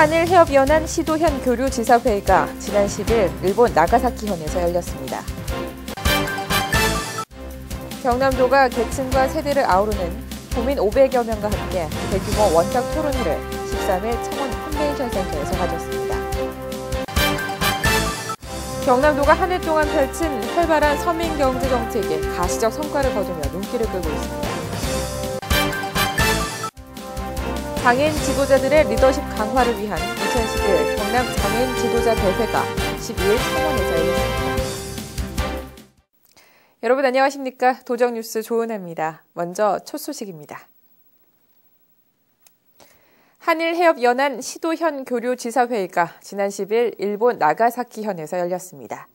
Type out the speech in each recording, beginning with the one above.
한일해협연한 시도현 교류지사회의가 지난 10일 일본 나가사키현에서 열렸습니다. 경남도가 계층과 세대를 아우르는 도민 500여 명과 함께 대규모 원탁 토론회를 13일 청원 컨벤션 센터에서 가졌습니다. 경남도가 한 해 동안 펼친 활발한 서민 경제 정책에 가시적 성과를 거두며 눈길을 끌고 있습니다. 장애인 지도자들의 리더십 강화를 위한 2011 경남 장애인 지도자 대회가 12일 창원에서 열렸습니다. 여러분 안녕하십니까? 도정뉴스 조은혜입니다. 먼저 첫 소식입니다. 한일해협연안 시도현 교류지사회의가 지난 10일 일본 나가사키현에서 열렸습니다.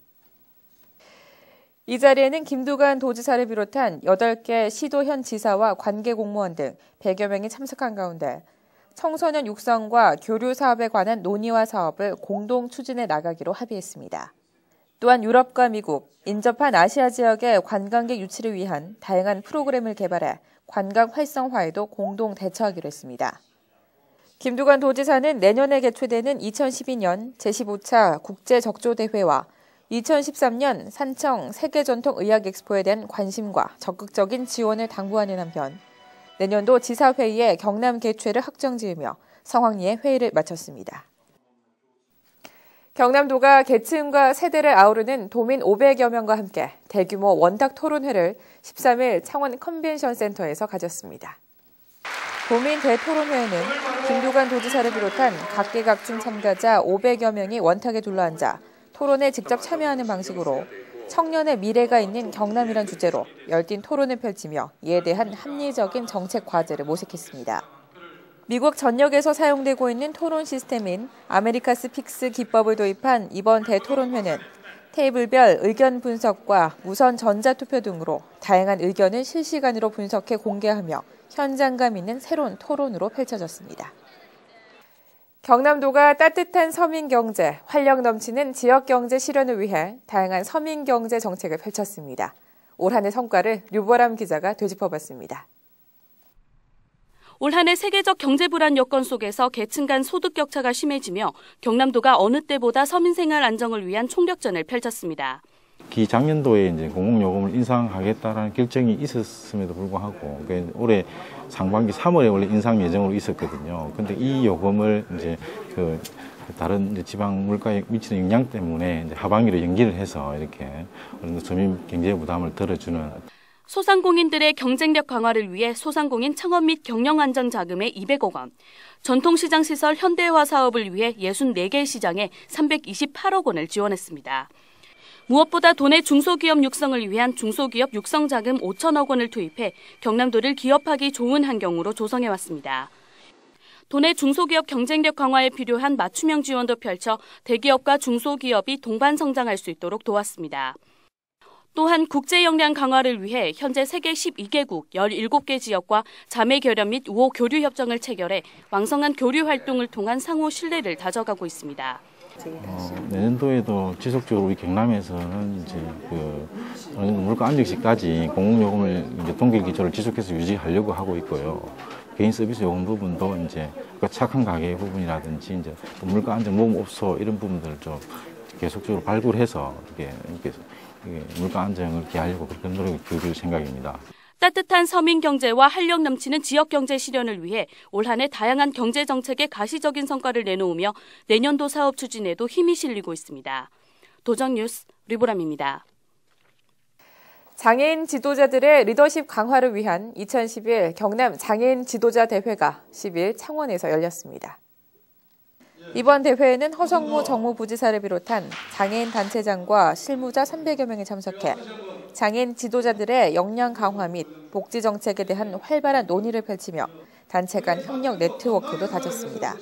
이 자리에는 김두관 도지사를 비롯한 8개 시도현 지사와 관계 공무원 등 100여 명이 참석한 가운데 청소년 육성과 교류 사업에 관한 논의와 사업을 공동 추진해 나가기로 합의했습니다. 또한 유럽과 미국, 인접한 아시아 지역의 관광객 유치를 위한 다양한 프로그램을 개발해 관광 활성화에도 공동 대처하기로 했습니다. 김두관 도지사는 내년에 개최되는 2012년 제15차 국제적조대회와 2013년 산청 세계전통의학엑스포에 대한 관심과 적극적인 지원을 당부하는 한편 내년도 지사회의에 경남 개최를 확정지으며 성황리에 회의를 마쳤습니다. 경남도가 계층과 세대를 아우르는 도민 500여 명과 함께 대규모 원탁 토론회를 13일 창원 컨벤션 센터에서 가졌습니다. 도민 대토론회에는 김두관 도지사를 비롯한 각계각층 참가자 500여 명이 원탁에 둘러앉아 토론에 직접 참여하는 방식으로 청년의 미래가 있는 경남이란 주제로 열띤 토론을 펼치며 이에 대한 합리적인 정책 과제를 모색했습니다. 미국 전역에서 사용되고 있는 토론 시스템인 아메리카스 픽스 기법을 도입한 이번 대토론회는 테이블별 의견 분석과 무선 전자투표 등으로 다양한 의견을 실시간으로 분석해 공개하며 현장감 있는 새로운 토론으로 펼쳐졌습니다. 경남도가 따뜻한 서민 경제, 활력 넘치는 지역 경제 실현을 위해 다양한 서민 경제 정책을 펼쳤습니다. 올 한해 성과를 류보람 기자가 되짚어봤습니다. 올 한해 세계적 경제 불안 여건 속에서 계층 간 소득 격차가 심해지며 경남도가 어느 때보다 서민 생활 안정을 위한 총력전을 펼쳤습니다. 기작년도에 이제 공공요금을 인상하겠다라는 결정이 있었음에도 불구하고 그러니까 올해 상반기 3월에 원래 인상 예정으로 있었거든요. 근데 이 요금을 이제 그 다른 지방 물가에 미치는 영향 때문에 하반기로 연기를 해서 이렇게 서민 경제 부담을 덜어주는 소상공인들의 경쟁력 강화를 위해 소상공인 창업 및 경영 안정 자금에 200억 원, 전통시장 시설 현대화 사업을 위해 64개 시장에 328억 원을 지원했습니다. 무엇보다 도내 중소기업 육성을 위한 중소기업 육성 자금 5천억 원을 투입해 경남도를 기업하기 좋은 환경으로 조성해 왔습니다. 도내 중소기업 경쟁력 강화에 필요한 맞춤형 지원도 펼쳐 대기업과 중소기업이 동반 성장할 수 있도록 도왔습니다. 또한 국제 역량 강화를 위해 현재 세계 12개국 17개 지역과 자매 결연 및 우호 교류 협정을 체결해 왕성한 교류 활동을 통한 상호 신뢰를 다져가고 있습니다. 어, 내년도에도 지속적으로 우리 경남에서는 이제 그 물가 안정시까지 공공요금을 이제 동결 기조를 지속해서 유지하려고 하고 있고요. 개인 서비스 요금 부분도 이제 그 착한 가계 부분이라든지 이제 물가 안정 모금업소 이런 부분들을 좀 계속적으로 발굴해서 이렇게, 이렇게 물가 안정을 기하려고 그런 노력을 기울일 생각입니다. 따뜻한 서민 경제와 활력 넘치는 지역 경제 실현을 위해 올 한해 다양한 경제 정책에 가시적인 성과를 내놓으며 내년도 사업 추진에도 힘이 실리고 있습니다. 도전 뉴스 리보람입니다. 장애인 지도자들의 리더십 강화를 위한 2011 경남 장애인 지도자 대회가 10일 창원에서 열렸습니다. 이번 대회에는 허성무 정무부지사를 비롯한 장애인 단체장과 실무자 300여 명이 참석해 장애인 지도자들의 역량 강화 및 복지 정책에 대한 활발한 논의를 펼치며 단체 간 협력 네트워크도 다졌습니다.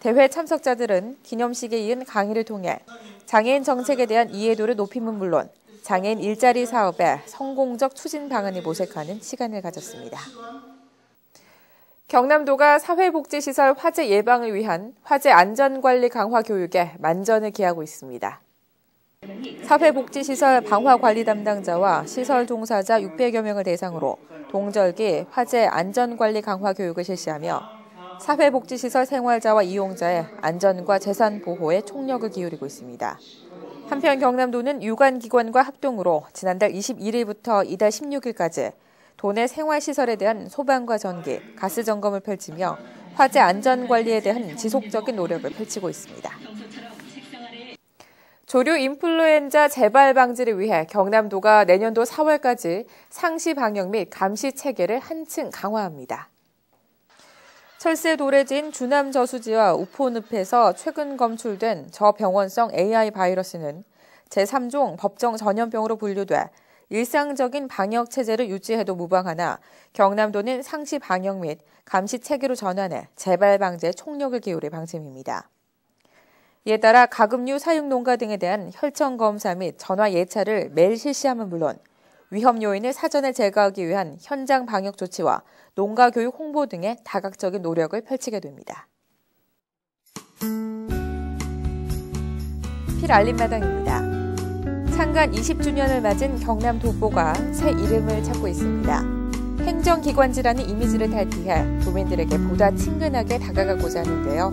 대회 참석자들은 기념식에 이은 강의를 통해 장애인 정책에 대한 이해도를 높임은 물론 장애인 일자리 사업의 성공적 추진 방안을 모색하는 시간을 가졌습니다. 경남도가 사회복지시설 화재 예방을 위한 화재 안전관리 강화 교육에 만전을 기하고 있습니다. 사회복지시설 방화관리 담당자와 시설 종사자 600여 명을 대상으로 동절기 화재 안전관리 강화 교육을 실시하며 사회복지시설 생활자와 이용자의 안전과 재산 보호에 총력을 기울이고 있습니다. 한편 경남도는 유관기관과 합동으로 지난달 21일부터 이달 16일까지 도내 생활시설에 대한 소방과 전기, 가스 점검을 펼치며 화재 안전 관리에 대한 지속적인 노력을 펼치고 있습니다. 조류 인플루엔자 재발 방지를 위해 경남도가 내년도 4월까지 상시 방역 및 감시 체계를 한층 강화합니다. 철새 도래지인 주남 저수지와 우포늪에서 최근 검출된 저병원성 AI 바이러스는 제3종 법정 전염병으로 분류돼 일상적인 방역 체제를 유지해도 무방하나 경남도는 상시 방역 및 감시 체계로 전환해 재발 방지에 총력을 기울일 방침입니다. 이에 따라 가금류 사육 농가 등에 대한 혈청 검사 및 전화 예찰을 매일 실시함은 물론 위험 요인을 사전에 제거하기 위한 현장 방역 조치와 농가 교육 홍보 등의 다각적인 노력을 펼치게 됩니다. 필 알림마당입니다. 창간 20주년을 맞은 경남 도보가 새 이름을 찾고 있습니다. 행정기관지라는 이미지를 탈피해 도민들에게 보다 친근하게 다가가고자 하는데요.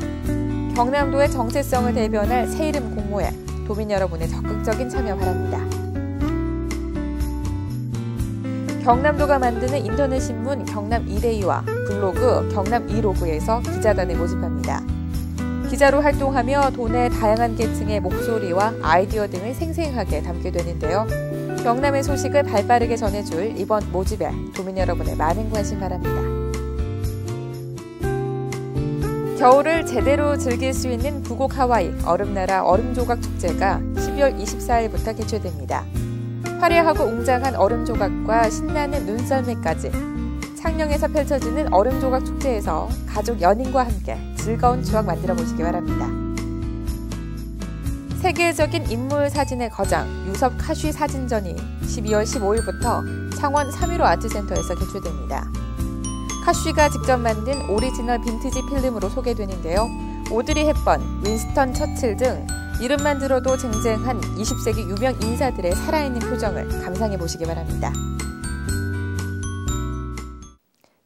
경남도의 정체성을 대변할 새 이름 공모에 도민 여러분의 적극적인 참여 바랍니다. 경남도가 만드는 인터넷 신문 경남 이데이와 블로그 경남 이로그에서 기자단을 모집합니다. 기자로 활동하며 도내 다양한 계층의 목소리와 아이디어 등을 생생하게 담게 되는데요. 경남의 소식을 발빠르게 전해줄 이번 모집에 도민 여러분의 많은 관심 바랍니다. 겨울을 제대로 즐길 수 있는 부곡 하와이 얼음나라 얼음조각 축제가 12월 24일부터 개최됩니다. 화려하고 웅장한 얼음 조각과 신나는 눈썰매까지 창녕에서 펼쳐지는 얼음 조각 축제에서 가족 연인과 함께 즐거운 추억 만들어 보시기 바랍니다. 세계적인 인물 사진의 거장 유섭 카쉬 사진전이 12월 15일부터 창원 3.15 아트센터에서 개최됩니다. 카쉬가 직접 만든 오리지널 빈티지 필름으로 소개되는데요. 오드리 헵번, 윈스턴 처칠 등 이름만 들어도 쟁쟁한 20세기 유명 인사들의 살아있는 표정을 감상해 보시기 바랍니다.